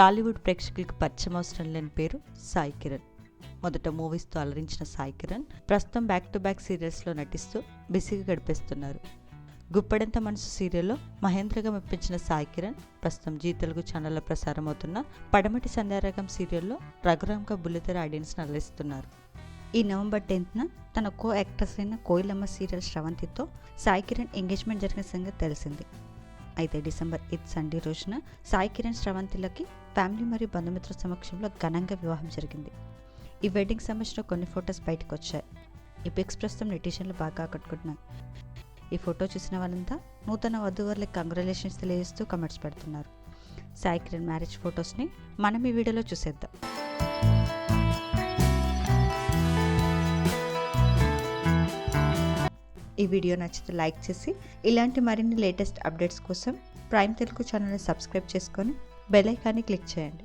టాలీవుడ్ ప్రేక్షకులకు పరిచయమవసరం లేని పేరు సాయి కిరణ్. మొదట మూవీస్తో అలరించిన సాయి కిరణ్ ప్రస్తుతం బ్యాక్ టు బ్యాక్ సీరియల్స్లో నటిస్తూ బిజీగా గడిపేస్తున్నారు. గుప్పడెంత మనసు సీరియల్లో మహేంద్రగా మెప్పించిన సాయి కిరణ్ ప్రస్తుతం జీ తెలుగు ఛానల్లో ప్రసారం అవుతున్న పడమటి సంధ్యారాగం సీరియల్లో రఘురామ్గా బుల్లితెర ఆడియన్స్ అలరిస్తున్నారు. ఈ నవంబర్ టెన్త్న తన కో యాక్ట్రెస్ అయిన కోయిలమ్మ సీరియల్ శ్రవంతితో సాయి కిరణ్ ఎంగేజ్మెంట్ జరిగిన సంగతి తెలిసింది. అయితే డిసెంబర్. ఎయిత్ సండే రోజున సాయి కిరణ్ శ్రవంతిలకి ఫ్యామిలీ మరియు బంధుమిత్రుల సమక్షంలో ఘనంగా వివాహం జరిగింది. ఈ వెడ్డింగ్ సంబంధించిన కొన్ని ఫొటోస్ బయటకు వచ్చాయి ఈ పిక్స్ ప్రస్తుతం నెటిజన్లు బాగా ఆకట్టుకుంటున్నాయి ఈ ఫోటో చూసిన వాళ్ళంతా నూతన వధువర్లకు కంగ్రాలేషన్స్ తెలియజేస్తూ కమెంట్స్ పెడుతున్నారు. సాయి కిరణ్ మ్యారేజ్ ఫొటోస్ని మనం ఈ వీడియోలో చూసేద్దాం. ఈ వీడియో నచ్చితే లైక్ చేసి ఇలాంటి మరిన్ని లేటెస్ట్ అప్డేట్స్ కోసం ప్రైమ్ తెలుగు ఛానల్ని సబ్స్క్రైబ్ చేసుకొని బెల్ ఐకాన్ని క్లిక్ చేయండి.